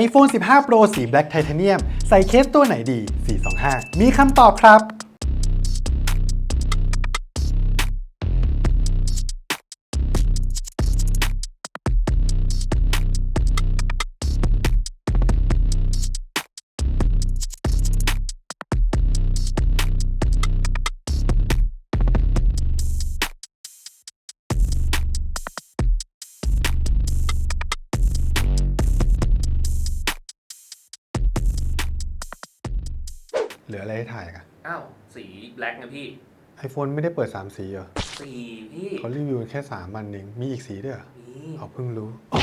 iPhone 15 Pro สี Black Titanium ใส่เคสตัวไหนดี 425 มีคำตอบครับ แบล็กนะพี่ iPhone ไม่ได้เปิด 3 สีเหรอสีพี่เขารีวิวแค่ 3 มันเอง มีอีกสีด้วยเหรอนี่ เอาเพิ่งรู้อ๋อ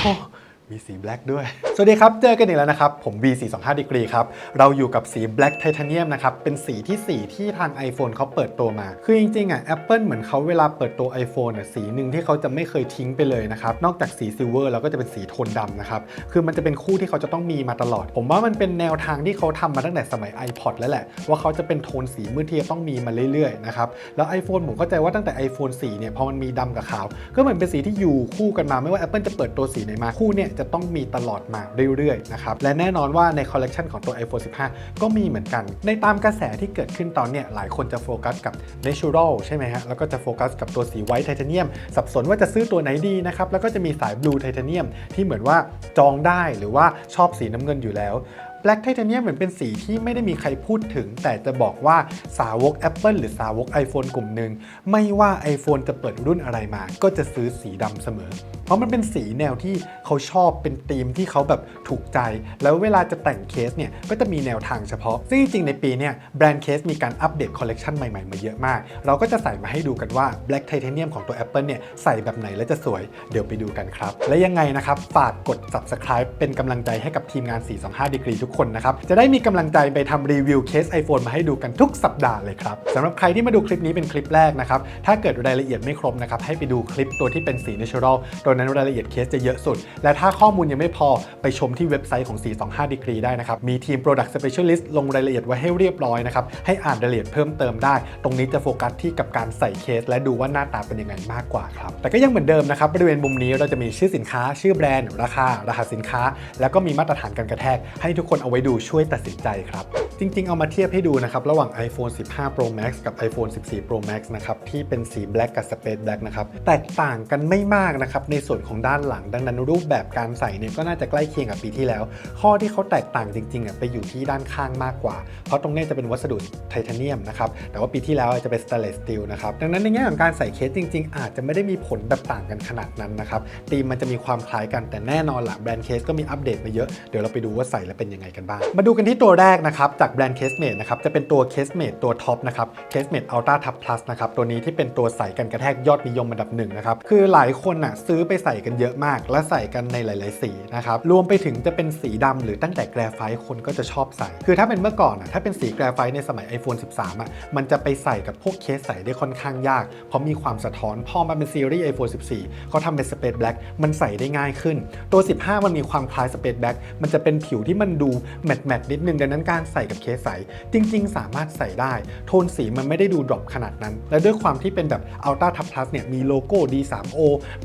มีสีแบล็กด้วย สวัสดีครับ เจอกันอีกแล้วนะครับ ผม V425 Degree ครับ เราอยู่กับสี Black Titanium นะครับ เป็นสีที่4ที่ทาง iPhone เขาเปิดตัวมา คือจริงๆ อะ Apple เหมือนเขาเวลาเปิดตัว iPhone อะสีหนึ่งที่เขาจะไม่เคยทิ้งไปเลยนะครับ นอกจากสีซิลเวอร์แล้วก็จะเป็นสีโทนดำนะครับ คือมันจะเป็นคู่ที่เขาจะต้องมีมาตลอด ผมว่ามันเป็นแนวทางที่เขาทำมาตั้งแต่สมัย iPod แล้วแหละ ว่าเขาจะเป็นโทนสีมืดที่จะต้องมีมาเรื่อยๆ นะครับ แล้ว iPhone ผมเข้าใจว่าตั้งแต่ iPhone 4 เนี่ยพอมันมีดำกับขาว ก็เหมือนเป็นสีที่อยู่คู่กันมาไม่ว่า Apple จะเปิดตัวสีไหนมาคู่เนี่ยจะต้องมีตลอดมาเรื่อยๆนะครับและแน่นอนว่าในคอลเลกชันของตัว iPhone 15 ก็มีเหมือนกัน ในตามกระแสที่เกิดขึ้นตอนเนี้ยหลายคนจะโฟกัสกับ Natural ใช่ไหมฮะแล้วก็จะโฟกัสกับตัวสีไวท์ไทเทเนียมสับสนว่าจะซื้อตัวไหนดีนะครับแล้วก็จะมีสายบลูไทเทเนียมที่เหมือนว่าจองได้หรือว่าชอบสีน้ำเงินอยู่แล้ว Black Titanium เหมือนเป็นสีที่ไม่ได้มีใครพูดถึง แต่จะบอกว่าสาวก Apple หรือสาวก iPhone กลุ่มหนึ่งไม่ว่า iPhone จะเปิดรุ่นอะไรมา ก็จะซื้อสีดำเสมอ เพราะมันเป็นสีแนวที่เขาชอบเป็นธีมที่เขาแบบถูกใจ แล้วเวลาจะแต่งเคสเนี่ยก็จะมีแนวทางเฉพาะ ซึ่งจริงๆในปีเนี้ยแบรนด์เคสมีการอัปเดตคอลเลกชันใหม่ๆมาเยอะมาก เราก็จะใส่มาให้ดูกันว่า Black Titanium ของตัว Apple เนี่ยใส่แบบไหนแล้วจะสวยเดี๋ยวไปดูกันครับ และยังไงนะครับฝากกด subscribe เป็นกำลังใจให้กับทีมงาน 425 Degree ทุกคนนะครับ จะได้มีกำลังใจไปทำรีวิวเคส iPhone มาให้ดูกันทุกสัปดาห์เลยครับสำหรับใครที่มาดูคลิปนี้เป็นคลิปแรกนะครับ ถ้าเกิดรายละเอียดไม่ครบนะครับ ให้ไปดูคลิปตัวที่เป็นสี Natural ตัวนั้นรายละเอียดเคสจะเยอะสุด และถ้าข้อมูลยังไม่พอไปชมที่เว็บไซต์ของ 425 Degree ได้นะครับ มีทีม Product Specialist ลงรายละเอียดไว้ให้เรียบร้อยนะครับ ให้อ่านรายละเอียดเพิ่มเติมได้ ตรงนี้จะโฟกัสที่กับการใส่เคส และดูว่าหน้าตาเป็นยังไงมากกว่าครับ แต่ก็ยังเหมือนเดิมนะครับ บริเวณมุมนี้เราจะมีชื่อสินค้า ชื่อแบรนด์ ราคา รหัสสินค้า แล้วก็มีมาตรฐานการกระแทกให้ทุกคนเอาไว้ดูช่วยตัดสินใจครับ จริง ๆ เอามาเทียบให้ดูนะครับ ระหว่าง iPhone 15 Pro Max กับ iPhone 14 Pro Max นะครับ ที่เป็นสี Black กับ Space Black นะครับ แตกต่างกันไม่มากนะครับ ในส่วนของด้านหลัง ดังนั้นรูปแบบการใส่เนี่ยก็น่าจะใกล้เคียงกับปีที่แล้ว ข้อที่เขาแตกต่างจริงๆอะไปอยู่ที่ด้านข้างมากกว่า เพราะตรงนี้จะเป็นวัสดุไทเทเนียมนะครับ แต่ว่าปีที่แล้วจะเป็นสเตนเลสสตีลนะครับ ดังนั้นในแง่ของการใส่เคสจริง ๆ อาจจะไม่ได้มีผลแบบต่างกันขนาดนั้นนะครับธีมมันจะมีความคล้ายกันแต่แน่นอนละแบรนด์เคสก็มีอัปเดตมาเยอะเดี๋ยวเราไปดูว่าใส่แล้วเป็นยังไงกันบ้างมาดูกันที่ตัวแรกนะครับจากแบรนด์เคสเมดนะครับจะเป็นตัวเคสเมดตัวท็อปนะครับเคสเมดอัลต้าทับพลัสนะครับตัวนี้ที่เป็นตัวใส่กันกระแทกยอดนิยมอันดับหนึ่งนะครับคือหลายคนน่ะซื้อไปใส่กันเยอะมาก และใส่กันในหลาย ๆ สีนะครับรวมไปถึงจะเป็นสีดำหรือตั้งแต่แกรไฟต์คนก็จะชอบใส่ คือถ้าเป็นเมื่อก่อนอะถ้าเป็นสีแกรไฟต์ในสมัย iPhone 13อะมันจะไปใส่กับพวกเคสใส่ได้ค่อนข้างยาก เพราะมีความสะท้อนพอมาเป็นซีรีส์ iPhone 14เขาทำเป็น Space Black มันใส่ได้ง่ายขึ้น ตัว 15 มันมีความคล้าย Space Black มันจะเป็นผิวที่มันดูแมตต์แมตนิดนึงดังนั้นการใส่กับเคสใส จริง ๆ สามารถใส่ได้ โทนสีมันไม่ได้ดูดรอปขนาดนั้น และด้วยความที่เป็นแบบอัลต้าทับพลัสเนี่ยมีโลโก้ D3O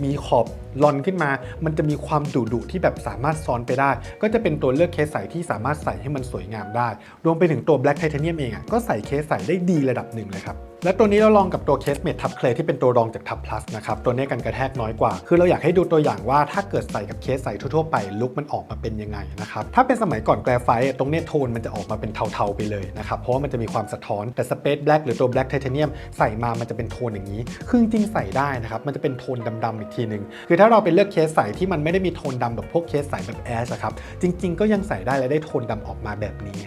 มีขอบลอนขึ้นมา มันจะมีความดุดุที่แบบสามารถซ้อนไปได้ ก็จะเป็นตัวเลือกเคสใสที่สามารถใส่ให้มันสวยงามได้ รวมไปถึงตัว Black Titanium เองอะก็ใส่เคสใสได้ดีระดับหนึ่งเลยครับ และตัวนี้เราลองกับตัวเคสเมดทับเคลที่เป็นตัวรองจากทับพลัสนะครับ ตัวนี้กันกระแทกน้อยกว่า คือเราอยากให้ดูตัวอย่างว่าถ้าเกิดใส่กับเคสใสทั่วๆไปลุคมันออกมาเป็นยังไงนะครับ ถ้าเป็นสมัยก่อนแกรไฟต์ตรงเนี้ยโทนมันจะออกมาเป็นเทาๆไปเลยนะครับ เพราะว่ามันจะมีความสะท้อนแต่สเปซแบล็กหรือตัวแบล็กไทเทเนียมใส่มามันจะเป็นโทนอย่างนี้ คือจริงๆใส่ได้นะครับ มันจะเป็นโทนดำๆอีกทีหนึ่งคือถ้าเราไปเลือกเคสใส่ที่มันไม่ได้มีโทนดำแบบพวกเคสใส่แบบแอชอะครับ จริง ๆ ก็ยังใส่ได้และได้โทนดำออกมาแบบนี้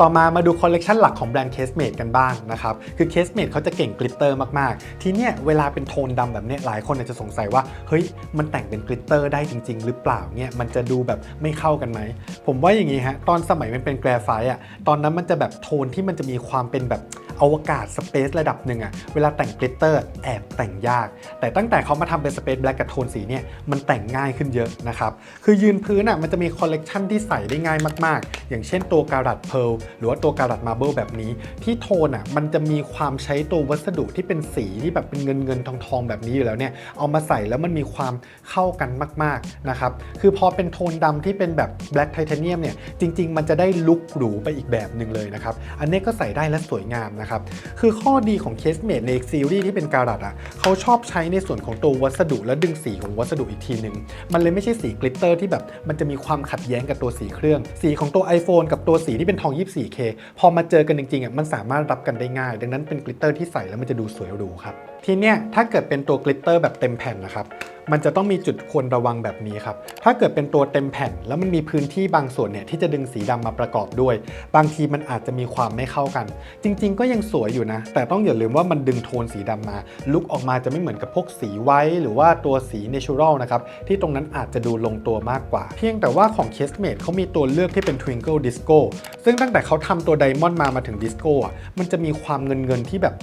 ต่อมามาดูคอลเลกชันหลักของแบรนด์เคสเมดกันบ้างนะครับ คือเคสเมดเขาจะเก่งกลิตเตอร์มาก ๆ ทีเนี้ยเวลาเป็นโทนดำแบบเนี้ยหลายคนอาจจะสงสัยว่า เฮ้ย มันแต่งเป็นกลิตเตอร์ได้จริง ๆ หรือเปล่าเนี่ยมันจะดูแบบไม่เข้ากันไหม ผมว่าอย่างนี้ฮะ ตอนสมัยมันเป็นแกรไฟต์อะตอนนั้นมันจะแบบโทนที่มันจะมีความเป็นแบบ อวกาศสเปซระดับหนึ่งอะเวลาแต่งกลิตเตอร์แอบแต่งยาก แต่ตั้งแต่เขามาทำเป็นสเปซแบล็กกับโทนสีเนี่ยมันแต่งง่ายขึ้นเยอะนะครับ คือยืนพื้นอะมันจะมีคอลเลกชันที่ใส่ได้ง่ายมากๆ อย่างเช่นตัวการัตเพลหรือว่าตัวการัตมาร์เบิลแบบนี้ ที่โทนอะมันจะมีความใช้ตัววัสดุที่เป็นสีที่แบบเป็นเงินเงินทองทองแบบนี้อยู่แล้วเนี่ยเอามาใส่แล้วมันมีความเข้ากันมากๆนะครับคือพอเป็นโทนดำที่เป็นแบบแบล็กไทเทเนียมเนี่ยจริง ๆ มันจะได้ลุคหรูไปอีกแบบหนึ่งเลยนะครับอันนี้ก็ใส่ได้และสวยงามนะครับ คือข้อดีของเคสเมดในซีรีส์ที่เป็นการัดอะเขาชอบใช้ในส่วนของตัววัสดุและดึงสีของวัสดุอีกทีหนึ่งมันเลยไม่ใช่สีกลิตเตอร์ที่แบบมันจะมีความขัดแย้งกับตัวสีเครื่อง สีของตัว iPhone กับตัวสีที่เป็นทอง 24K พอมาเจอกันจริงๆอะมันสามารถรับกันได้ง่าย ดังนั้นเป็นกลิตเตอร์ที่ใส่แล้วมันจะดูสวยหรูครับ ทีเนี้ยถ้าเกิดเป็นตัวกลิตเตอร์แบบเต็มแผ่นนะครับ มันจะต้องมีจุดควรระวังแบบนี้ครับ ถ้าเกิดเป็นตัวเต็มแผ่น แล้วมันมีพื้นที่บางส่วนเนี่ยที่จะดึงสีดำมาประกอบด้วย บางทีมันอาจจะมีความไม่เข้ากัน จริง ๆ ก็ยังสวยอยู่นะ แต่ต้องอย่าลืมว่ามันดึงโทนสีดำมา ลุกออกมาจะไม่เหมือนกับพวกสีไว้ หรือว่าตัวสีเนเชอรัลนะครับ ที่ตรงนั้นอาจจะดูลงตัวมากกว่า เพียงแต่ว่าของ c a s e m a t e เขามีตัวเลือกที่เป็น Twinkle Disco ซึ่งตั้งแต่เขาทำตัวไดมอนด์มามาถึงดิสโก้มันจะมีความเงินเงินที่แบบ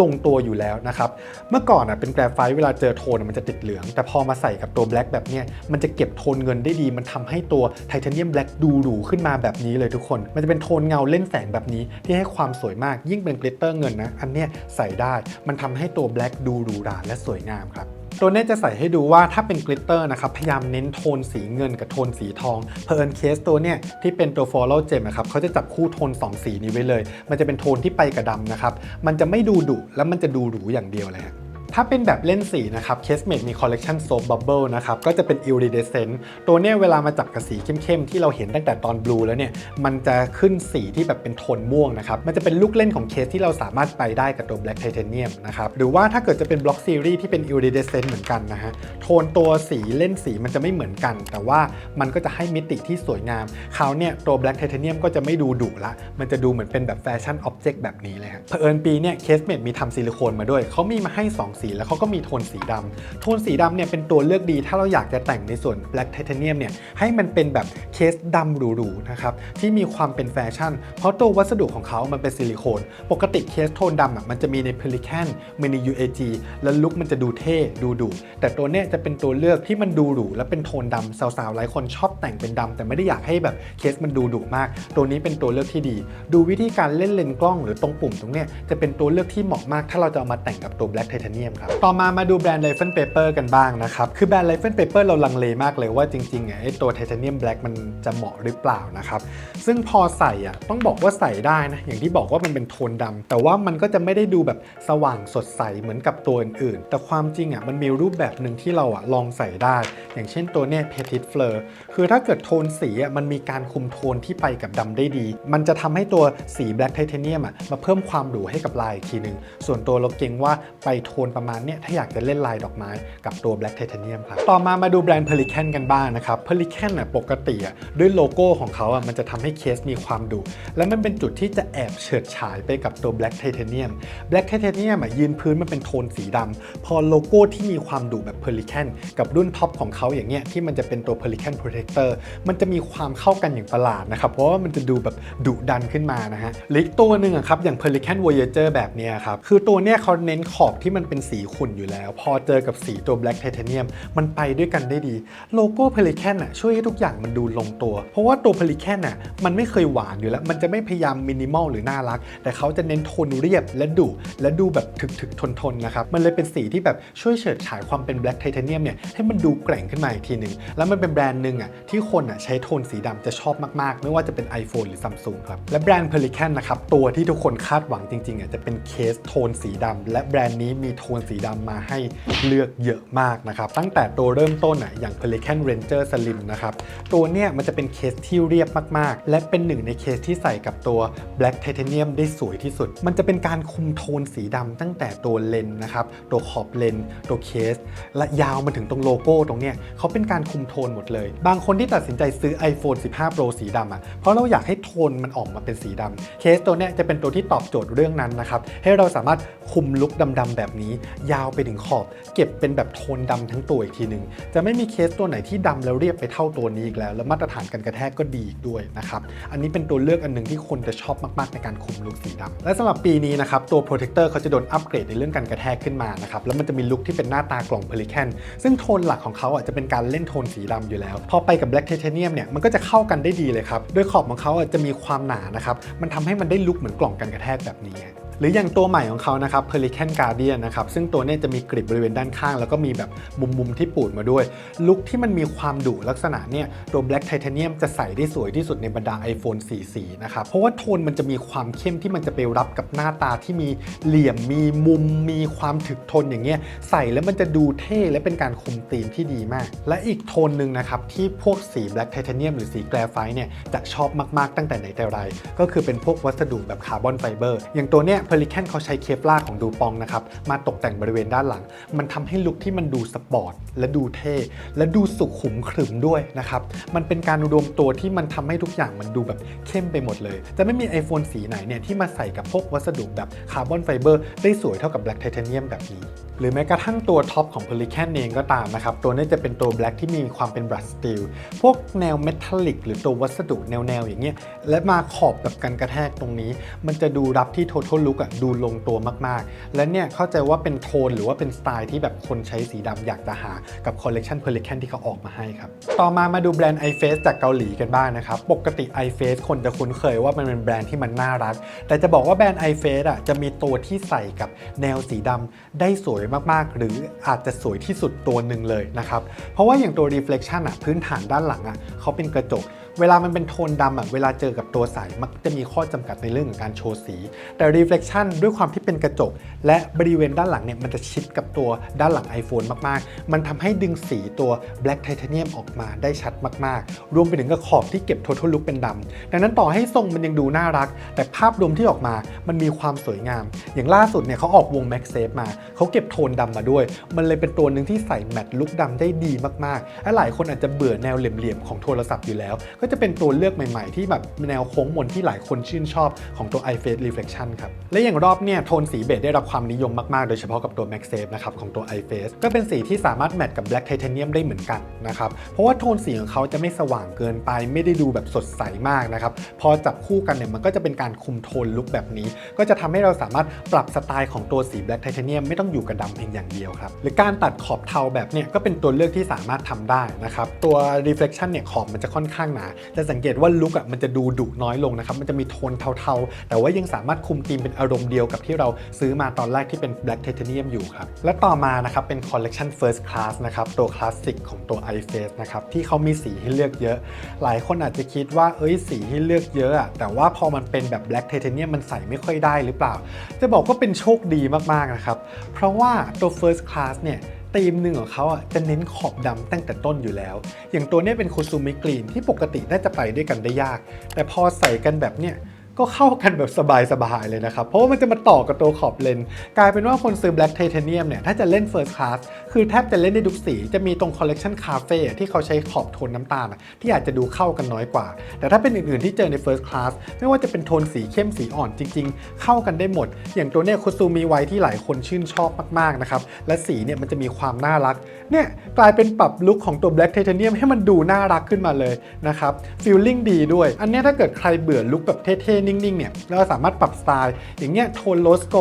ลงตัวอยู่แล้วนะครับเมื่อก่อนอะเป็นแกรไฟต์เวลาเจอโทนมันจะติดเหลือง แต่พอมาใส่กับตัวแบล็กแบบเนี้ยมันจะเก็บโทนเงินได้ดี มันทำให้ตัวไทเทเนียมแบล็กดูหรูขึ้นมาแบบนี้เลยทุกคน มันจะเป็นโทนเงาเล่นแสงแบบนี้ที่ให้ความสวยมากยิ่งเป็นกลิตเตอร์เงินนะอันเนี้ยใส่ได้มันทำให้ตัวแบล็กดูหรูหราและสวยงามครับ ตัวเนี้จะใส่ให้ดูว่าถ้าเป็นกลิตเตอร์นะครับพยายามเน้นโทนสีเงินกับโทนสีทองเพอิญเคสตัวเนี้ยที่เป็นตัว follow gem นะครับเขาจะจับคู่โทน 2 สีนี้ไว้เลย มันจะเป็นโทนที่ไปกับดำนะครับมันจะไม่ดูดุแล้วมันจะดูหรูอย่างเดียวเลยฮะ ถ้าเป็นแบบเล่นสีนะครับ Casemate มีคอลเล t ชัน Soap Bubble นะครับ ก็จะเป็น Iridescent ตัวเนี้ยเวลามาจับกับสีเข้มๆ ที่เราเห็นตั้งแต่ตอน Blue แล้วเนี่ย มันจะขึ้นสีที่แบบเป็นโทนม่วงนะครับ มันจะเป็นลูกเล่นของเคสที่เราสามารถไปได้กับตัว Black Titanium นะครับ หรือว่าถ้าเกิดจะเป็น Block Series ที่เป็น Iridescent เหมือนกันนะฮะ โทนตัวสีเล่นสีมันจะไม่เหมือนกัน แต่ว่ามันก็จะให้มิติที่สวยงามคราวเนี่ยตัว Black Titanium ก็จะไม่ดูดุละ มันจะดูเหมือนเป็นแบบแฟชั่นอ็อบเจกต์แบบนี้เลยครับเผอิญปีเนี่ยเคสเมดมีทำซิลิโคนมาด้วยเขามีมาให้ 2สีแล้วเขาก็มีโทนสีดำโทนสีดำเนี่ยเป็นตัวเลือกดี ถ้าเราอยากจะแต่งในส่วน Black Titanium เนี่ยให้มันเป็นแบบเคสดำหรูๆนะครับที่มีความเป็นแฟชั่น เพราะตัววัสดุของเขามันเป็นซิลิโคน ปกติเคสโทนดำอะมันจะมีใน Pelican มีใน UAG แล้วลุคมันจะดูเท่ดูดุแต่ตัวเนี้ยจะเป็นตัวเลือกที่มันดูหรูและเป็นโทนดำสาวๆหลายคนชอบแต่งเป็นดำแต่ไม่ได้อยากให้แบบเคสมันดูดุมาก ตัวนี้เป็นตัวเลือกที่ดี ดูวิธีการเล่นเลนส์กล้องหรือตรงปุ่มตรงเนี้ยจะเป็นตัวเลือกที่เหมาะมาก ถ้าเราจะเอามาแต่งกับตัว Black Titanium ครับ ต่อมามาดูแบรนด์ Lifen Paper กันบ้างนะครับ คือแบรนด์ Lifen Paper เราลังเลมากเลยว่าจริงๆไอ้ตัว Titanium Black มันจะเหมาะหรือเปล่านะครับ ซึ่งพอใส่อะต้องบอกว่าใส่ได้นะ อย่างที่บอกว่ามันเป็นโทนดำแต่ว่ามันก็จะไม่ได้ดูแบบสว่างสดใสเหมือนกับตัวอื่นๆ แต่ความจริงอะมันมีรูปแบบหนึ่งที่เราอะลองใส่ได้ อย่างเช่นตัวเนี้ย Petit Fleur คือถ้าเกิดโทนสีอะมันมีการคุมโทนที่ไปกับดำได้ดี มันจะทำให้ตัวสี Black Titanium อะมาเพิ่มความหรูให้กับลายอีกทีหนึ่งส่วนตัวเราเก่งว่าไปโทนประมาณเนี้ยถ้าอยากจะเล่นลายดอกไม้กับตัว Black Titanium ครับ ต่อมามาดูแบรนด์ Pelican กันบ้างนะครับ Pelican อะปกติอะด้วยโลโก้ของเขาอะมันจะทำให้เคสมีความดุ และมันเป็นจุดที่จะแอบเฉิดฉายไปกับตัว Black Titanium Black Titanium อะยืนพื้นมันเป็นโทนสีดำพอโลโก้ที่มีความดุแบบ Pelican กับรุ่นท็อปของเขาอย่างเงี้ยที่มันจะเป็นตัว Pelican Protector มันจะมีความเข้ากันอย่างประหลาดนะครับเพราะว่ามันจะดูแบบดุดันขึ้นมานะฮะหรืออีกตัวหนึ่งอะครับอย่าง Pelican Voyager แบบเนี้ยครับคือตัวเนี้ยเขาเน้นขอบที่มันเป็นสีขุ่นอยู่แล้ว พอเจอกับสีตัว Black Titanium มันไปด้วยกันได้ดี โลโก้ Pelican อะช่วยให้ทุกอย่างมันดูลงตัว เพราะว่าตัว Pelican อะมันไม่เคยหวานอยู่แล้ว มันจะไม่พยายามมินิมอลหรือน่ารัก แต่เขาจะเน้นโทนเรียบและดุและดูแบบถึกๆ ทนๆนะครับ มันเลยเป็นสีที่แบบช่วยเฉิดฉายความเป็น Black Titanium เนี่ยให้มันดูแกร่งขึ้นมาอีกทีหนึ่งแล้วมันเป็นแบรนด์หนึ่งอะที่คนอะใช้โทนสีดำจะชอบมากๆ ไม่ว่าจะเป็น iPhone หรือ Samsung ครับและแบรนด์ Pelican นะครับตัวที่ทุกคนคาดหวังจริงๆอะจะเป็นเคสโทนสีดำและแบรนด์นี้มีโทนสีดำมาให้เลือกเยอะมากนะครับ ตั้งแต่ตัวเริ่มต้นอะอย่าง Pelican Ranger Slim นะครับ ตัวเนี้ยมันจะเป็นเคสที่เรียบมากๆ และเป็นหนึ่งในเคสที่ใส่กับตัว Black Titanium ได้สวยที่สุด มันจะเป็นการคุมโทนสีดำตั้งแต่ตัวเลนนะครับ ตัวขอบเลน ตัวเคส และยาวมาถึงตรงโลโก้ตรงเนี้ยเขาเป็นการคุมโทนหมดเลย บางคนที่ตัดสินใจซื้อ iPhone 15 Pro สีดำอะเพราะเราอยากให้โทนมันออกมาเป็นสีดำเคสตัวเนี้ยจะเป็นตัวที่ตอบโจทย์เรื่องนั้นนะครับให้เราสามารถคุมลุคดำๆแบบนี้ยาวไปถึงขอบ เก็บเป็นแบบโทนดำทั้งตัวอีกทีหนึ่งจะไม่มีเคสตัวไหนที่ดำแล้วเรียบไปเท่าตัวนี้อีกแล้ว แล้วมาตรฐานการกระแทกก็ดีอีกด้วยนะครับอันนี้เป็นตัวเลือกอันหนึ่งที่คนจะชอบมากๆในการคุมลุคสีดำและสำหรับปีนี้นะครับตัวโปรเทคเตอร์เขาจะโดนอัปเกรดในเรื่องการกระแทกขึ้นมานะครับแล้วมันจะมีลุคที่เป็นหน้าตากล่องเพลิแคนซึ่งโทนหลักของเขาอะจะเป็นการเล่นโทนสีดำอยู่แล้ว พอไปกับ Black Titanium เนี่ยมันก็จะเข้ากันได้ดีเลยครับโดยขอบของเขาอะจะมีความหนานะครับมันทำให้มันได้ลุคเหมือนกล่องกันกระแทกแบบนี้ หรืออย่างตัวใหม่ของเขานะครับ Pelican Guardian นะครับ ซึ่งตัวนี้จะมีกริบบริเวณด้านข้าง แล้วก็มีแบบมุมๆที่ปูดมาด้วย ลุคที่มันมีความดุลักษณะเนี่ยตัว Black Titanium จะใส่ได้สวยที่สุดในบรรดา iPhone 4 สีนะครับ เพราะว่าโทนมันจะมีความเข้มที่มันจะไปรับกับหน้าตาที่มีเหลี่ยมมีมุม มีความถึกทนอย่างเงี้ยใส่แล้วมันจะดูเท่และเป็นการคุมธีมที่ดีมาก และอีกโทนหนึ่งนะครับที่พวกสี Black Titanium หรือสีแกรไฟต์เนี่ยจะชอบมากๆตั้งแต่ไหนแต่ไรก็คือเป็นพวกวัสดุแบบคาร์บอนไฟเบอร์อย่างตัวเนี้ย Pelican เขาใช้เคปลาของดูปองนะครับมาตกแต่งบริเวณด้านหลัง มันทำให้ลุคที่มันดูสปอร์ตและดูเท่ และดูสุขุมขรึมด้วยนะครับมันเป็นการรวมตัวที่มันทำให้ทุกอย่างมันดูแบบเข้มไปหมดเลยจะไม่มี iPhone สีไหนเนี่ยที่มาใส่กับพวกวัสดุแบบคาร์บอนไฟเบอร์ได้สวยเท่ากับ Black Titanium แบบนี้ หรือแม้กระทั่งตัวท็อปของ Pelican เองก็ตามนะครับ ตัวนี้จะเป็นตัว Black ที่มีความเป็น Brush Steel พวกแนวเมทัลลิกหรือตัววัสดุแนวๆอย่างเงี้ยและมาขอบกับกันกระแทกตรงนี้ มันจะดูรับที่ Total Look อะดูลงตัวมากๆ และเนี่ยเข้าใจว่าเป็นโทนหรือว่าเป็นสไตล์ที่แบบคนใช้สีดำอยากจะหากับคอลเลกชัน Pelican ที่เขาออกมาให้ครับ ต่อมามาดูแบรนด์ iFace จากเกาหลีกันบ้างนะครับ ปกติ iFace คนจะคุ้นเคยว่ามันเป็นแบรนด์ที่มันน่ารัก แต่จะบอกว่าแบรนด์ iFace อะจะมีตัวที่ใส่กับแนวสีดำได้สวยมากๆ หรืออาจจะสวยที่สุดตัวหนึ่งเลยนะครับ เพราะว่าอย่างตัว reflection อะพื้นฐานด้านหลังอะเขาเป็นกระจก เวลามันเป็นโทนดำอะเวลาเจอกับตัวใสมักจะมีข้อจำกัดในเรื่องของการโชว์สี แต่ reflection ด้วยความที่เป็นกระจกและบริเวณด้านหลังเนี่ยมันจะชิดกับตัวด้านหลัง iPhone มากๆ มันทำให้ดึงสีตัว black titanium ออกมาได้ชัดมากๆ รวมไปถึงกับขอบที่เก็บ total look เป็นดำดังนั้นต่อให้ทรงมันยังดูน่ารัก แต่ภาพรวมที่ออกมามันมีความสวยงาม อย่างล่าสุดเนี่ยเขาออกวง MagSafe มา เขาเก็บโทนดำมาด้วย มันเลยเป็นตัวหนึ่งที่ใส่แมทลุคดำได้ดีมากๆและหลายคนอาจจะเบื่อแนวเหลี่ยมๆของโทรศัพท์อยู่แล้ว ก็จะเป็นตัวเลือกใหม่ๆ ที่แบบแนวโค้งมนที่หลายคนชื่นชอบของตัว iFace Reflection ครับและอย่างรอบเนี่ยโทนสีเบจได้รับความนิยมมากๆ โดยเฉพาะกับตัว MagSafe นะครับของตัว iFace ก็เป็นสีที่สามารถแมทกับ Black Titanium ได้เหมือนกันนะครับเพราะว่าโทนสีของเขาจะไม่สว่างเกินไป ไม่ได้ดูแบบสดใสมากนะครับพอจับคู่กันเนี่ยมันก็จะเป็นการคุมโทนลุคแบบนี้ ก็จะทำให้เราสามารถปรับสไตล์ของตัวสี Black Titanium ไม่ต้องอยู่กับดำเพียงอย่างเดียวครับหรือการตัดขอบเทาแบบเนี่ยก็เป็นตัวเลือกที่สามารถทำได้นะครับตัว reflection เนี่ยขอบมันจะค่อนข้างหนาจะสังเกตว่าลุคอะมันจะดูดุน้อยลงนะครับมันจะมีโทนเทาๆ แต่ว่ายังสามารถคุมธีมเป็นอารมณ์เดียวกับที่เราซื้อมาตอนแรกที่เป็น Black Titanium อยู่ครับ และต่อมานะครับเป็น collection first class นะครับตัวคลาสสิกของตัว iFace นะครับที่เขามีสีให้เลือกเยอะ หลายคนอาจจะคิดว่าเอ้ยสีให้เลือกเยอะอะแต่ว่าพอมันเป็นแบบ Black Titanium มันใส่ไม่ค่อยได้หรือเปล่า จะบอกว่าเป็นโชคดีมากๆนะครับเพราะว่าตัว first class เนี่ยธีมหนึ่งของเขาอะจะเน้นขอบดำตั้งแต่ต้นอยู่แล้ว อย่างตัวนี้เป็นโคซูมิกรีนที่ปกติน่าจะไปด้วยกันได้ยาก แต่พอใส่กันแบบเนี้ย ก็เข้ากันแบบสบายๆเลยนะครับ เพราะว่ามันจะมาต่อกับตัวขอบเลนส์กลายเป็นว่าคนซื้อ Black Titanium เนี่ย ถ้าจะเล่น First Class คือแทบจะเล่นได้ทุกสี จะมีตรง Collection Cafe ที่เขาใช้ขอบโทนน้ำตาล ที่อาจจะดูเข้ากันน้อยกว่า แต่ถ้าเป็นอื่นๆที่เจอใน First Class ไม่ว่าจะเป็นโทนสีเข้มสีอ่อนจริง ๆ เข้ากันได้หมด อย่างตัวเนี้ยคุซูมีไว้ที่หลายคนชื่นชอบมากๆนะครับและสีเนี่ยมันจะมีความน่ารักเนี่ยกลายเป็นปรับลุคของตัว Black Titanium ให้มันดูน่ารักขึ้นมาเลยนะครับฟีลลิ่งดีด้วย อันนี้ถ้าเกิดใครเบื่อลุคแบบเท่ๆนิ่งๆเนี่ยเราสามารถปรับสไตล์ อย่างเงี้ยโทนโลสโก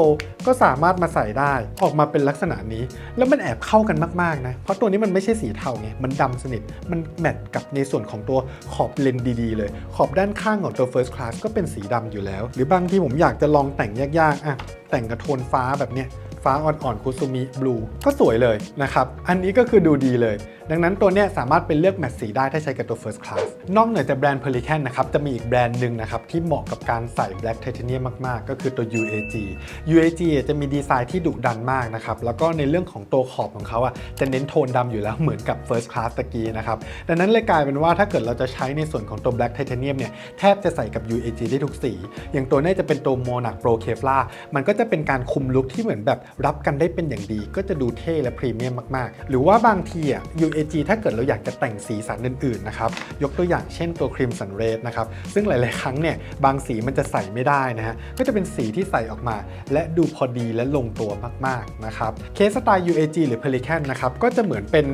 ก็สามารถมาใส่ได้ออกมาเป็นลักษณะนี้ แล้วมันแอบเข้ากันมากๆนะเพราะตัวนี้มันไม่ใช่สีเทาไงมันดำสนิทมันแมทกับในส่วนของตัวขอบเลนดีๆเลย ขอบด้านข้างของตัว First Class ก็เป็นสีดำอยู่แล้ว หรือบางที่ผมอยากจะลองแต่งยากๆอะแต่งกับโทนฟ้าแบบเนี้ย ฟ้าอ่อนๆคุซูมิบลูก็สวยเลยนะครับ อันนี้ก็คือดูดีเลย ดังนั้นตัวเนี้ยสามารถเป็นเลือกแมทสีได้ถ้าใช้กับตัว First Class นอกเหนือจากแบรนด์ Pelican นะครับ จะมีอีกแบรนด์หนึ่งนะครับ ที่เหมาะกับการใส่ Black Titanium มากๆ ก็คือตัว UAG UAG จะมีดีไซน์ที่ดุดันมากนะครับ แล้วก็ในเรื่องของตัวขอบของเขาอะจะเน้นโทนดำอยู่แล้วเหมือนกับ First Class ตะกี้นะครับดังนั้นเลยกลายเป็นว่าถ้าเกิดเราจะใช้ในส่วนของตัว Black Titanium เนี่ยแทบจะใส่กับ UAG ได้ทุกสี อย่างตัวนี้จะเป็นตัว Monarch Pro Kevlar มันก็จะเป็นการคุมลุคที่เหมือนแบบรับกันได้เป็นอย่างดีก็จะดูเท่และพรีเมียมมากๆ หรือว่าบางทีอะ UAG ถ้าเกิดเราอยากจะแต่งสีสันอื่นๆนะครับยกตัวอย่างเช่นตัว Crimson Red นะครับซึ่งหลายๆ ครั้งเนี่ยบางสีมันจะใส่ไม่ได้นะฮะก็จะเป็นสีที่ใส่ออกมา และดูพอดีและลงตัวมากๆนะครับเคสสไตล์ UAG หรือ Pelican นะครับก็จะเหมือนเป็น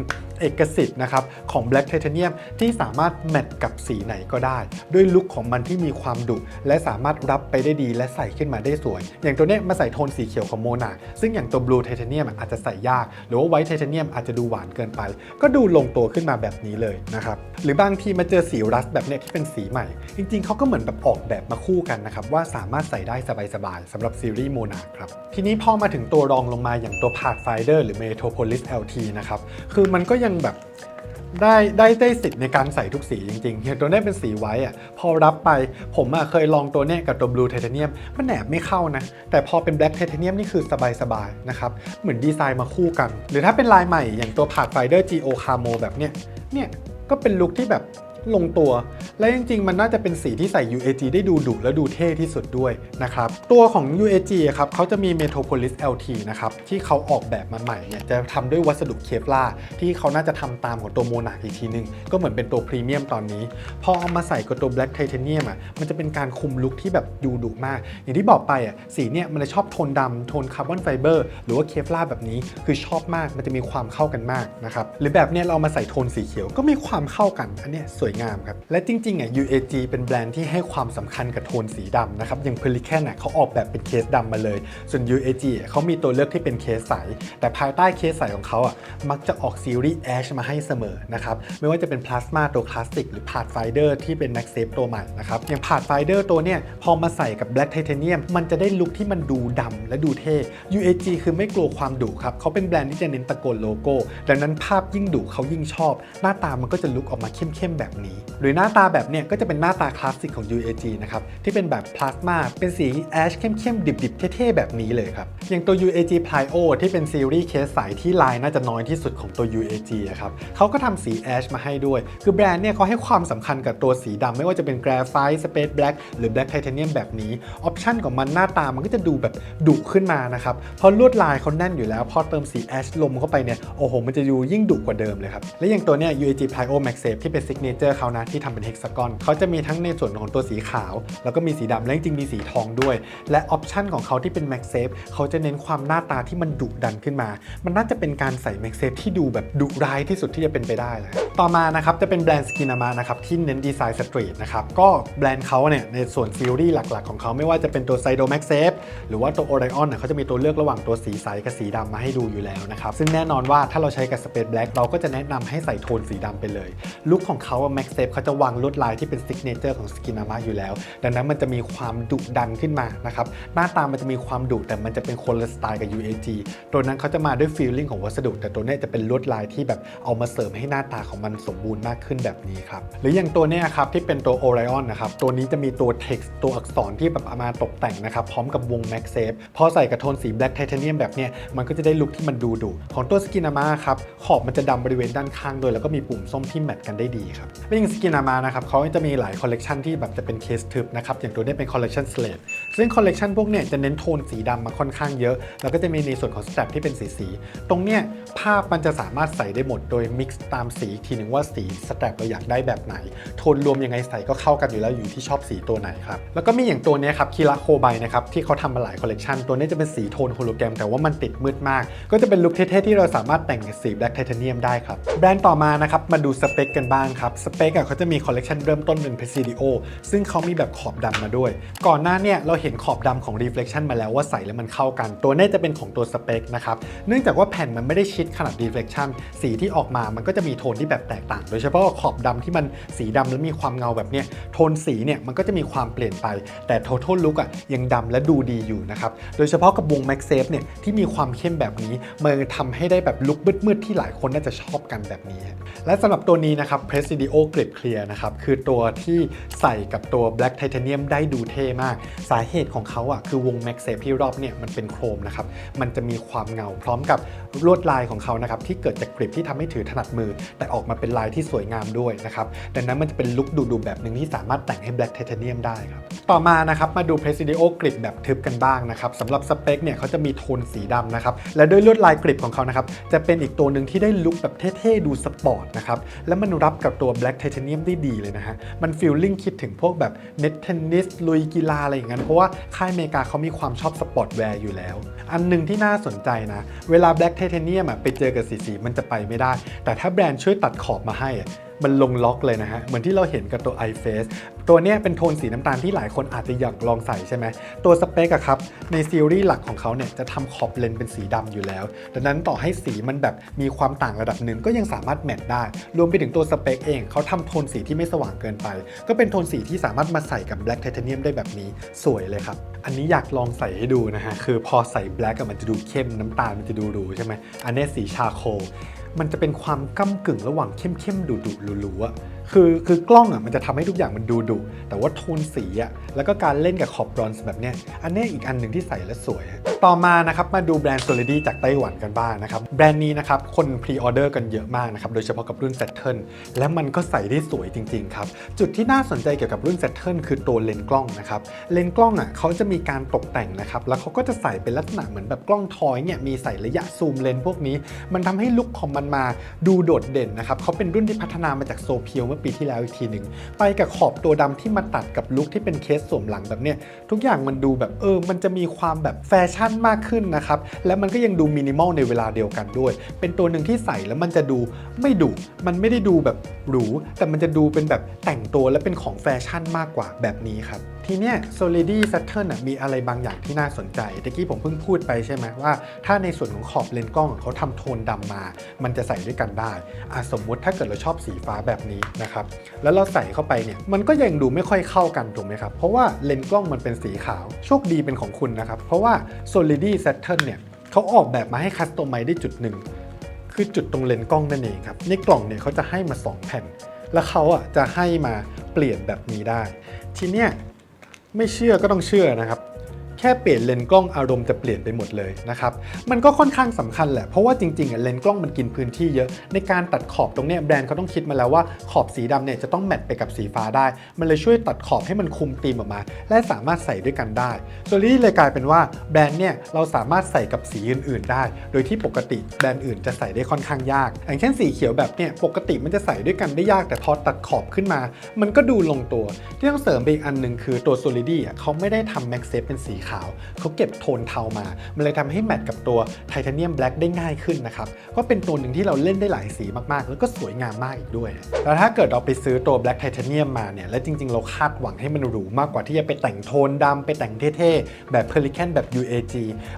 เอกสิทธิ์นะครับของ Black Titanium ที่สามารถแมทกับสีไหนก็ได้ ด้วยลุคของมันที่มีความดุ และสามารถรับไปได้ดีและใส่ขึ้นมาได้สวย อย่างตัวเนี้ยมาใส่โทนสีเขียวของโมนาซึ่งอย่างตัวบลูไทเทเนียมอาจจะใส่ยาก หรือว่าไวท์ไทเทเนียมอาจจะดูหวานเกินไป ก็ดูลงตัวขึ้นมาแบบนี้เลยนะครับ หรือบางทีมาเจอสีรัสแบบเนี้ยที่เป็นสีใหม่ จริงๆ เขาก็เหมือนแบบออกแบบมาคู่กันนะครับ ว่าสามารถใส่ได้สบายๆสำหรับซีรีส์โมนาครับ ทีนี้พอมาถึงตัวรองลงมาอย่างตัวพาดไฟเดอร์หรือเมโทรโพลิส LT นะครับ คือมันก็ยังแบบ ได้ได้ได้สิทธิ์ในการใส่ทุกสีจริงๆอย่างตัวนี้เป็นสีไว้อะพอรับไปผมอะเคยลองตัวเนี้ยกับตัวบลูไทเทเนียมมันแหนบไม่เข้านะ แต่พอเป็นแบล็กไทเทเนียมนี่คือสบายๆนะครับ เหมือนดีไซน์มาคู่กัน หรือถ้าเป็นลายใหม่อย่างตัวพาดไฟเดอร์จีโอคาโมแบบเนี้ยเนี่ยก็เป็นลุคที่แบบ ลงตัว และจริงๆ มันน่าจะเป็นสีที่ใส่ UAG ได้ดูดุและดูเท่ที่สุดด้วยนะครับ ตัวของ UAG ครับเขาจะมี Metropolis LT นะครับ ที่เขาออกแบบมาใหม่เนี่ยจะทำด้วยวัสดุเคฟลาที่เขาน่าจะทำตามของตัวโมนาอีกทีนึง ก็เหมือนเป็นตัวพรีเมียมตอนนี้ พอเอามาใส่กับตัว Black Titanium อะมันจะเป็นการคุมลุคที่แบบดูดุมาก อย่างที่บอกไปอะสีเนี่ยมันจะชอบโทนดำโทนคาร์บอนไฟเบอร์หรือว่าเคฟลาแบบนี้คือชอบมากมันจะมีความเข้ากันมากนะครับหรือแบบเนี้ยเรามาใส่โทนสีเขียวก็มีความเข้ากันอันเนี้ยสวยงามครับ และจริงๆอะ UAG เป็นแบรนด์ที่ให้ความสำคัญกับโทนสีดำนะครับ อย่าง Pelican อะเขาออกแบบเป็นเคสดำมาเลย ส่วน UAG เขามีตัวเลือกที่เป็นเคสใส แต่ภายใต้เคสใสของเขาอะมักจะออกซีรีส์ Ash มาให้เสมอนะครับ ไม่ว่าจะเป็นพลาสมาตัวคลาสสิกหรือ Pathfinder ที่เป็น Max Safe ตัวใหม่นะครับ อย่าง Pathfinder ตัวเนี้ยพอมาใส่กับ Black Titanium มันจะได้ลุคที่มันดูดำและดูเท่ UAG คือไม่กลัวความดุครับเขาเป็นแบรนด์ที่จะเน้นตะโกนโลโก้ ดังนั้นภาพยิ่งดุเขายิ่งชอบ หน้าตามันก็จะลุกออกมาเข้มๆแบบนี้หรือหน้าตาแบบเนี้ยก็จะเป็นหน้าตาคลาสสิกของ UAG นะครับที่เป็นแบบพลาสมาเป็นสีแอชเข้มๆ ดิบๆ เท่ๆ แบบนี้เลยครับ อย่างตัว UAG Plio ที่เป็นซีรีส์เคสใสที่ลายน่าจะน้อยที่สุดของตัว UAG อะครับเขาก็ทำสีแอชมาให้ด้วย คือแบรนด์เนี่ยเขาให้ความสำคัญกับตัวสีดำไม่ว่าจะเป็น Graphite Space Black หรือ Black Titanium แบบนี้ ออปชันของมันหน้าตามันก็จะดูแบบดุขึ้นมานะครับเพราะลวดลายเขาแน่นอยู่แล้ว พอเติมสีแอชลมเข้าไปเนี่ยโอ้โหมันจะดูยิ่งดุกว่าเดิมเลยครับและอย่างตัวเนี้ย UAG Plio Max Safe ที่เป็นซิกเนเจอร์เขานะที่ทำเป็น hexagon เขาจะมีทั้งในส่วนของตัวสีขาว แล้วก็มีสีดำและจริงมีสีทองด้วย และออปชันของเขาที่เป็น Max Safe เขาจะเน้นความหน้าตาที่มันดุดันขึ้นมา มันน่าจะเป็นการใส่ Max Safe ที่ดูแบบดุร้ายที่สุดที่จะเป็นไปได้เลยต่อมานะครับจะเป็นแบรนด์สกินามานะครับที่เน้นดีไซน์สตรีทนะครับก็แบรนด์เขาเนี่ยในส่วนซีรีส์หลักๆ ของเขาไม่ว่าจะเป็นตัวไซโด Max Safe หรือว่าตัว Orion เนี่ยเขาจะมีตัวเลือกระหว่างตัวสีใสกับสีดำมาให้ดูอยู่แล้วนะครับซึ่งแน่นอนว่าถ้าเราใช้กับ Space Black เราก็จะแนะนำให้ใส่โทนสีดำไปเลยลุคของเขาอะ Max Safe เขาจะวางลวดลายที่เป็นซิกเนเจอร์ของสกินามะอยู่แล้ว ดังนั้นมันจะมีความดุดันขึ้นมานะครับ หน้าตามันจะมีความดุแต่มันจะเป็นคนละสไตล์กับ UAG ตัวนั้นเขาจะมาด้วยฟีลลิ่งของวัสดุ แต่ตัวนี้จะเป็นลวดลายที่แบบเอามาเสริมให้หน้าตาของมันสมบูรณ์มากขึ้นแบบนี้ครับ หรืออย่างตัวนี้ครับที่เป็นตัว Orion นะครับ ตัวนี้จะมีตัว text ตัวอักษรที่แบบเอามาตกแต่งนะครับพร้อมกับวง Max Safe พอใส่กับโทนสี Black Titanium แบบเนี้ยมันก็จะได้ลุคที่มันดูดุของตัวสกินามาครับขอบมันจะดำบริเวณด้านข้างด้วยแล้วก็มีปุ่มส้มที่แมทกันได้ดีครับและอย่างสกินามานะครับเขาจะมีหลายคอลเลกชันที่แบบจะเป็นเคสทึบนะครับอย่างตัวนี้เป็นคอลเลกชันสเลดซึ่งคอลเลกชันพวกเนี้ยจะเน้นโทนสีดำมาค่อนข้างเยอะ แล้วก็จะมีในส่วนของสแตปที่เป็นสีสีๆตรงเนี้ยภาพมันจะสามารถใส่ได้หมดโดยมิกซ์ตามสีอีกทีหนึ่งว่าสีสแตปเราอยากได้แบบไหน โทนรวมยังไงใส่ก็เข้ากันอยู่แล้วอยู่ที่ชอบสีตัวไหนครับแล้วก็มีอย่างตัวนี้ครับคีระโคไบนะครับที่เขาทำมาหลายคอลเลกชันตัวนี้จะเป็นสีโทนโฮโลแกรมแต่ว่ามันติดมืดมาก ก็จะเป็นลุคเท่ๆที่เราสามารถแต่งกับสี Black Titanium ได้ครับแบรนด์ต่อมานะครับมาดูสเปคกันบ้างครับสเปคอะเขาจะมีคอลเลกชันเริ่มต้นเป็น Presidio ซึ่งเขามีแบบขอบดำมาด้วย ก่อนหน้าเนี่ยเราเห็นขอบดำของ Reflection มาแล้วว่าใส่แล้วมันเข้ากัน ตัวนี้จะเป็นของตัวสเปคนะครับ เนื่องจากว่าแผ่นมันไม่ได้ชิดขนาด Reflection สีที่ออกมามันก็จะมีโทนที่แบบแตกต่าง โดยเฉพาะขอบดำที่มันสีดำแล้วมีความเงาแบบเนี้ย โทนสีเนี่ยมันก็จะมีความเปลี่ยนไป แต่ total look อะยังดำและดูดีอยู่นะครับ โดยเฉพาะกับวง Max Safe เนี่ยที่มีความเข้มแบบนี้มันทำให้ได้แบบลุคมืดๆที่หลายคนน่าจะชอบกันแบบนี้ และสำหรับตัวนี้นะครับ Presidio Grid Clear นะครับ คือตัวที่ใส่กับตัว Black Titanium ได้ดูเท่มาก สาเหตุของเขาอะคือวง m a g s a f e ที่รอบเนี่ยมันเป็นโครมนะครับ มันจะมีความเงาพร้อมกับลวดลายของเขานะครับ ที่เกิดจากกริปที่ทำให้ถือถนัดมือ แต่ออกมาเป็นลายที่สวยงามด้วยนะครับ ดังนั้นมันจะเป็นลุคดูๆแบบหนึ่งที่สามารถแต่งให้ Black Titanium ได้ครับ ต่อมานะครับมาดู Presidio กริปแบบทึบกันบ้างนะครับสำหรับสเปคเนี่ยเขาจะมีโทนสีดำนะครับและด้วยลวดลายกริปของเขานะครับจะเป็นอีกตัวหนึ่งที่ได้ลุคแบบเท่ๆดูสปอร์ตนะครับแล้วมันรับกับตัว Black ไทเทเนียมได้ดีเลยนะฮะ มันฟิลลิ่งคิดถึงพวกแบบเน็ตเทนนิสลุยกีฬาอะไรอย่างนั้น เพราะว่าค่ายอเมริกาเขามีความชอบสปอร์ตแวร์อยู่แล้ว อันหนึ่งที่น่าสนใจนะ เวลาแบล็กไทเทเนียมไปเจอกับสีสีมันจะไปไม่ได้ แต่ถ้าแบรนด์ช่วยตัดขอบมาให้ มันลงล็อกเลยนะฮะ เหมือนที่เราเห็นกับตัว iFace ตัวเนี้ยเป็นโทนสีน้ำตาลที่หลายคนอาจจะอยากลองใส่ใช่ไหม ตัวสเปคอะครับ ในซีรีส์หลักของเขาเนี่ยจะทำขอบเลนเป็นสีดำอยู่แล้ว ดังนั้นต่อให้สีมันแบบมีความต่างระดับหนึ่งก็ยังสามารถแมทได้ รวมไปถึงตัวสเปคเองเขาทำโทนสีที่ไม่สว่างเกินไป ก็เป็นโทนสีที่สามารถมาใส่กับ Black Titanium ได้แบบนี้สวยเลยครับ อันนี้อยากลองใส่ให้ดูนะฮะ คือพอใส่ Black อะมันจะดูเข้มน้ำตาลมันจะดูหรูใช่ไหมอันนี้สีชาโคล มันจะเป็นความก้ากึ่งระหว่างเข้มๆดุดุหรูๆอะคือคือกล้องอะมันจะทำให้ทุกอย่างมันดูดุแต่ว่าโทนสีอะแล้วก็การเล่นกับขอบบรอนซ์แบบเนี้ยอันนี้อีกอันหนึ่งที่ใส่แล้วสวยอะ ต่อมานะครับมาดูแบรนด์ Solidi จากไต้หวันกันบ้างนะครับแบรนด์นี้นะครับคนพรีออเดอร์กันเยอะมากนะครับโดยเฉพาะกับรุ่น Saturn และมันก็ใส่ได้สวยจริงๆครับจุดที่น่าสนใจเกี่ยวกับรุ่น Saturn คือตัวเลนส์กล้องนะครับเลนส์กล้องอะเขาจะมีการตกแต่งนะครับแล้วเขาก็จะใส่เป็นลักษณะเหมือนแบบกล้องทอยเนี่ยมีใส่ระยะซูมเลนส์พวกนี้ มันทำให้ลุคของมันมาดูโดดเด่นนะครับเขาเป็นรุ่นที่พัฒนามาจากโซเพียวเมื่อปีที่แล้วอีกทีหนึ่งไปกับขอบตัวดำที่มาตัดกับลุคที่เป็นเคสสวมหลังแบบเนี้ยทุกอย่างมันดูแบบเออมันจะมีความแบบแฟชั่นมากขึ้นนะครับ และมันก็ยังดูมินิมอลในเวลาเดียวกันด้วย เป็นตัวหนึ่งที่ใส่แล้วมันจะดูไม่ดุ มันไม่ได้ดูแบบหรู แต่มันจะดูเป็นแบบแต่งตัวและเป็นของแฟชั่นมากกว่าแบบนี้ครับ ทีเนี้ย Solidi Saturn มีอะไรบางอย่างที่น่าสนใจตะกี้ผมเพิ่งพูดไปใช่ไหมว่า ถ้าในส่วนของขอบเลนส์กล้องเขาทำโทนดำมา มันจะใส่ด้วยกันได้อะสมมุติถ้าเกิดเราชอบสีฟ้าแบบนี้นะครับแล้วเราใส่เข้าไปเนี่ยมันก็ยังดูไม่ค่อยเข้ากันถูกไหมครับ เพราะว่าเลนส์กล้องมันเป็นสีขาวโชคดีเป็นของคุณนะครับ เพราะว่า Solidi Saturn เนี่ยเขาออกแบบมาให้คัสตอมไมได้จุดหนึ่งคือจุดตรงเลนส์กล้องนั่นเองครับในกล่องเนี่ยเขาจะให้มา 2 แผ่น แล้วเขาอะจะให้มาเปลี่ยนแบบนี้ได้ ทีเนี้ย ไม่เชื่อก็ต้องเชื่อนะครับ ค่เปลี่ยนเลนส์กล้องอารมณ์จะเปลี่ยนไปหมดเลยนะครับ มันก็ค่อนข้างสำคัญแหละ เพราะว่าจริงๆอะเลนส์กล้องมันกินพื้นที่เยอะ ในการตัดขอบตรงเนี้ยแบรนด์เขาต้องคิดมาแล้วว่าขอบสีดำเนี่ยจะต้องแมทไปกับสีฟ้าได้ มันเลยช่วยตัดขอบให้มันคุมธีมออกมา และสามารถใส่ด้วยกันได้โซลี่เลยกลายเป็นว่าแบรนด์เนี่ยเราสามารถใส่กับสีอื่น ๆ ได้ โดยที่ปกติแบรนด์อื่นจะใส่ได้ค่อนข้างยาก อย่างเช่นสีเขียวแบบเนี่ยปกติมันจะใส่ด้วยกันได้ยากแต่พอตัดขอบขึ้นมา มันก็ดูลงตัว ที่ต้องเสริมไปอีกอันหนึ่งคือตัว Solidi อะเขาไม่ได้ทำ Max Safe เป็นสีขาวเขาเก็บโทนเทามา มันเลยทำให้แมทกับตัว Titanium Black ได้ง่ายขึ้นนะครับ ก็เป็นตัวหนึ่งที่เราเล่นได้หลายสีมากๆ แล้วก็สวยงามมากอีกด้วย แล้วถ้าเกิดเราไปซื้อตัว Black Titanium มมาเนี่ย และจริง ๆ เราคาดหวังให้มันหรูมากกว่าที่จะไปแต่งโทนดำไปแต่งเท่ๆ แบบ Pelican แบบ UAG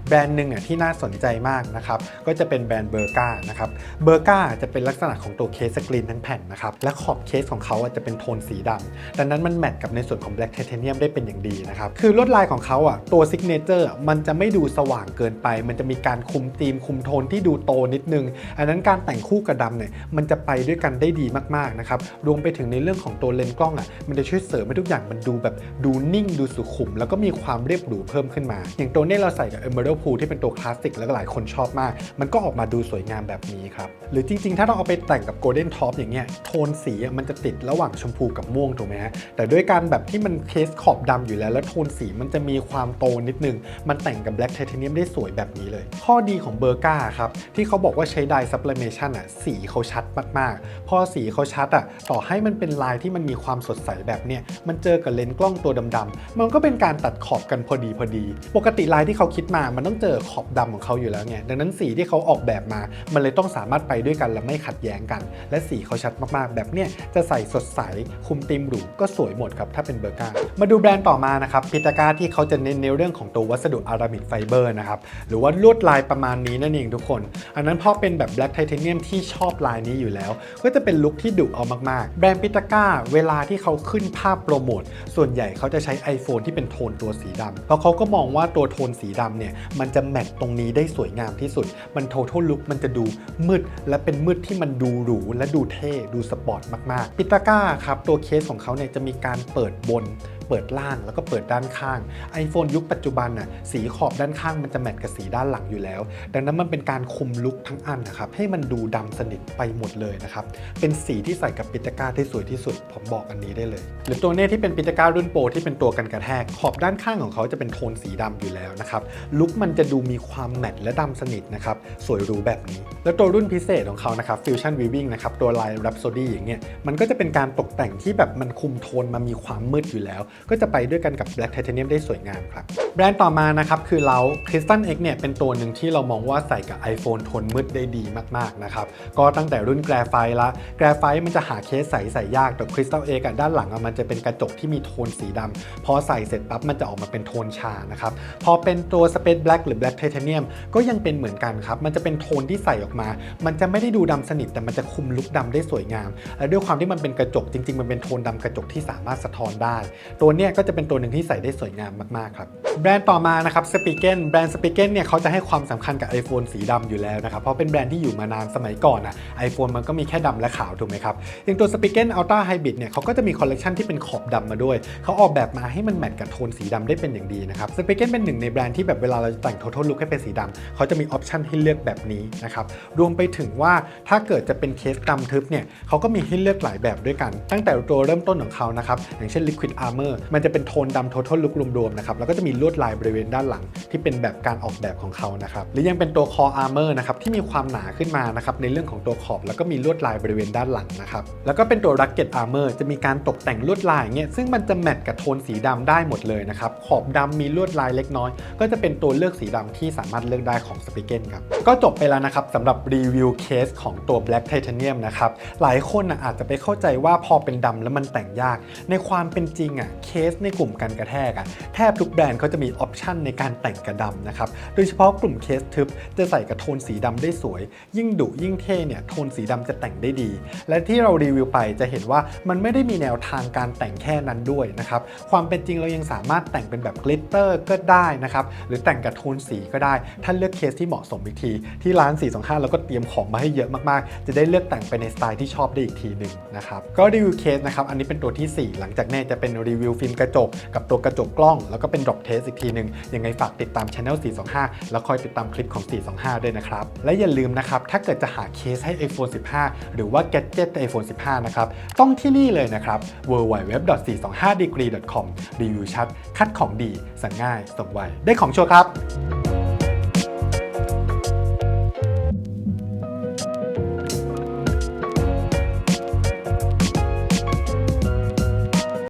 แบรนด์หนึ่งอะที่น่าสนใจมากนะครับ ก็จะเป็นแบรนด์เบอร์กานะครับ เบอร์กาจะเป็นลักษณะของตัวเคสสกรีนทั้งแผ่นนะครับ และขอบเคสของเขาจะเป็นโทนสีดำดังนั้นมันแมทกับในส่วนของ Black Titanium ได้เป็นอย่างดีนะครับ คือลวดลายของเขาอะตัว Signature อะมันจะไม่ดูสว่างเกินไป มันจะมีการคุมธีมคุมโทนที่ดูโตนิดนึง อันนั้นการแต่งคู่กับดำเนี่ยมันจะไปด้วยกันได้ดีมากๆนะครับรวมไปถึงในเรื่องของตัวเลนส์กล้องอะมันจะช่วยเสริมให้ทุกอย่างมันดูแบบดูนิ่งดูสุขุม แล้วก็มีความเรียบหรูเพิ่มขึ้นมา อย่างตัวนี้เราใส่กับ Emerald Pool ที่เป็นตัวคลาสสิกแล้วหลายคนชอบมาก มันก็ออกมาดูสวยงามแบบนี้ครับหรือจริง ๆ ถ้าเราเอาไปแต่งกับ Golden Top อย่างเงี้ยโทนสีมันจะติดระหว่างชมพูกับม่วงถูกไหมฮะแต่ด้วยการแบบที่มันเคสขอบดำอยู่แล้วแล้วโทนสีมันจะมีความโตนิดนึง มันแต่งกับ Black Titanium ได้สวยแบบนี้เลย ข้อดีของเบอร์กาครับ ที่เขาบอกว่าใช้ dye sublimation อะสีเขาชัดมากๆ พอสีเขาชัดอะต่อให้มันเป็นลายที่มันมีความสดใสแบบเนี้ยมันเจอกับเลนส์กล้องตัวดำๆมันก็เป็นการตัดขอบกันพอดีพอดี ปกติลายที่เขาคิดมามันต้องเจอขอบดำของเขาอยู่แล้วไงดังนั้นสีที่เขาออกแบบมา มันเลยต้องสามารถไปด้วยกันและไม่ขัดแย้งกัน และสีเขาชัดมากๆ แบบเนี้ยจะใส่สดใสคุมธีมหรูก็สวยหมดครับถ้าเป็นเบอร์กามาดูแบรนด์ต่อมานะครับพิตาก้าที่เขาจะเน้นในเรื่องของตัววัสดุอารามิกไฟเบอร์นะครับ หรือว่าลวดลายประมาณนี้นั่นเองทุกคน อันนั้นพอเป็นแบบ Black Titanium ที่ชอบลายนี้อยู่แล้ว ก็จะเป็นลุคที่ดุเอามากๆ แบรนด์พิตาก้าเวลาที่เขาขึ้นภาพโปรโมท ส่วนใหญ่เขาจะใช้ iPhone ที่เป็นโทนตัวสีดำเพราะเขาก็มองว่าตัวโทนสีดำเนี่ยมันจะแมทตรงนี้ได้สวยงามที่สุด มัน total look มันจะดูมืด และเป็นมืดที่มันดูหรูและดูเท่ดูสปอร์ตมากๆพิตาก้าครับตัวเคสของเขาเนี่ยจะมีการเปิดบน เปิดล่างแล้วก็เปิดด้านข้าง iPhone ยุคปัจจุบันน่ะสีขอบด้านข้างมันจะแมทกับสีด้านหลังอยู่แล้ว ดังนั้นมันเป็นการคุมลุคทั้งอันนะครับให้มันดูดำสนิทไปหมดเลยนะครับเป็นสีที่ใส่กับปิตาก้าที่สวยที่สุด ผมบอกอันนี้ได้เลย หรือตัวเนี้ยที่เป็นปิตาก้ารุ่นโปรที่เป็นตัวกันกระแทก ขอบด้านข้างของเขาจะเป็นโทนสีดำอยู่แล้วนะครับลุคมันจะดูมีความแมทและดำสนิทนะครับสวยหรูแบบนี้ แล้วตัวรุ่นพิเศษของเขานะครับ Fusion Weaving นะครับตัวลาย Rhapsody อย่างเงี้ยมันก็จะเป็นการตกแต่งที่แบบมันคุมโทนมามีความมืดอยู่แล้วก็จะไปด้วยกันกับ Black Titanium ได้สวยงามครับ แบรนด์ต่อมานะครับคือเรา Crystal X เนี่ยเป็นตัวหนึ่งที่เรามองว่าใส่กับ iPhone โทนมืดได้ดีมากๆนะครับก็ตั้งแต่รุ่น Graphite ละ Graphite มันจะหาเคสใสใส่ยากแต่ Crystal X อะด้านหลังมันจะเป็นกระจกที่มีโทนสีดำพอใส่เสร็จปั๊บมันจะออกมาเป็นโทนชานะครับพอเป็นตัว Space Black หรือ Black Titanium ก็ยังเป็นเหมือนกันครับมันจะเป็นโทนที่ใส่ออกมา มันจะไม่ได้ดูดำสนิทแต่มันจะคุมลุคดำได้สวยงามและด้วยความที่มันเป็นกระจกจริง ๆ มันเป็นโทนดำกระจกที่สามารถสะท้อนได้ตัวเนี้ยก็จะเป็นตัวหนึ่งที่ใส่ได้สวยงามมากๆครับแบรนด์ต่อมานะครับ s p i g e n แบรนด์ s p i g e n เนี่ยเขาจะให้ความสำคัญกับ iPhone สีดำอยู่แล้วนะครับเพราะเป็นแบรนด์ที่อยู่มานานสมัยก่อนอะ iPhone มันก็มีแค่ดำและขาวถูกไหมครับอย่างตัว s p i g e n Ultra Hybrid เนี่ยเขาก็จะมีคอลเลกชันที่เป็นขอบดำมาด้วยเขาออกแบบมาให้มันแมทกับโทนสีดำได้เป็นอย่างดีนะครับ s p i g e n เป็นหนึ่งในแบรนด์ที่แบบเวลาเราจะแต่ง total look ให้เป็นสีดำเขาจะมีออปชันให้เลือกแบบนี้นะครับรวมไปถึงว่าถ้าเกิดจะเป็นเคสดำทึบเนี่ยเขาก็มีให้เลือกหลายแบบด้วยกัน ตั้งแต่ตัวเริ่มต้นของเขานะครับอย่างเช่น Liquid Armor มันจะเป็นโทนดำ total look รวมๆนะครับแล้วก็จะมีลวดลายบริเวณด้านหลัง ที่เป็นแบบการออกแบบของเขานะครับหรือยังเป็นตัว Core Armor นะครับที่มีความหนาขึ้นมานะครับในเรื่องของตัวขอบ แล้วก็มีลวดลายบริเวณด้านหลังนะครับแล้วก็เป็นตัว Rugged Armor จะมีการตกแต่งลวดลายเงี้ยซึ่งมันจะแมทกับโทนสีดำได้หมดเลยนะครับขอบดำมีลวดลายเล็กน้อย ก็จะเป็นตัวเลือกสีดำที่สามารถเลือกได้ของ s p i g e n ครับก็จบไปแล้วนะครับสำหรับรีวิวเคสของตัว Black Titanium นะครับหลายคนนะอาจจะไปเข้าใจว่าพอเป็นดำแล้วมันแต่งยาก ในความเป็นจริงอะเคสในกลุ่มกันกระแทกอะแทบทุกแบรนด์เขาจะมีออปชันในการแต่งกระดำนะครับ โดยเฉพาะกลุ่มเคสทึบจะใส่กับโทนสีดำได้สวย ยิ่งดุยิ่งเท่เนี่ยโทนสีดำจะแต่งได้ดี และที่เรารีวิวไปจะเห็นว่ามันไม่ได้มีแนวทางการแต่งแค่นั้นด้วยนะครับ ความเป็นจริงเรายังสามารถแต่งเป็นแบบกลิตเตอร์ก็ได้นะครับหรือแต่งกับโทนสีก็ได้ถ้าเลือกเคสที่เหมาะสมอีกที ที่ร้าน 425แล้วก็เตรียมของมาให้เยอะมากๆ จะได้เลือกแต่งไปในสไตล์ที่ชอบได้อีกทีหนึ่งนะครับก็รีวิวเคสนะครับอันนี้เป็นตัวทีสี่4 หลังจากนี้จะเป็นรีวิวฟิล์มกระจก กับตัวกระจกกล้อง แล้วก็เป็นดรอปเทสอีกทีหนึ่งยังไงฝากติดตาม Channel 425 แล้วคอยติดตามคลิปของ 425 ด้วยนะครับ และอย่าลืมนะครับ ถ้าเกิดจะหาเคสให้ iPhone 15 หรือว่า gadget iPhone 15 นะครับ ต้องที่นี่เลยนะครับ www.425degree.com รีวิวชัด คัดของดี สั่งง่ายส่งไวได้ของชัวร์ครับ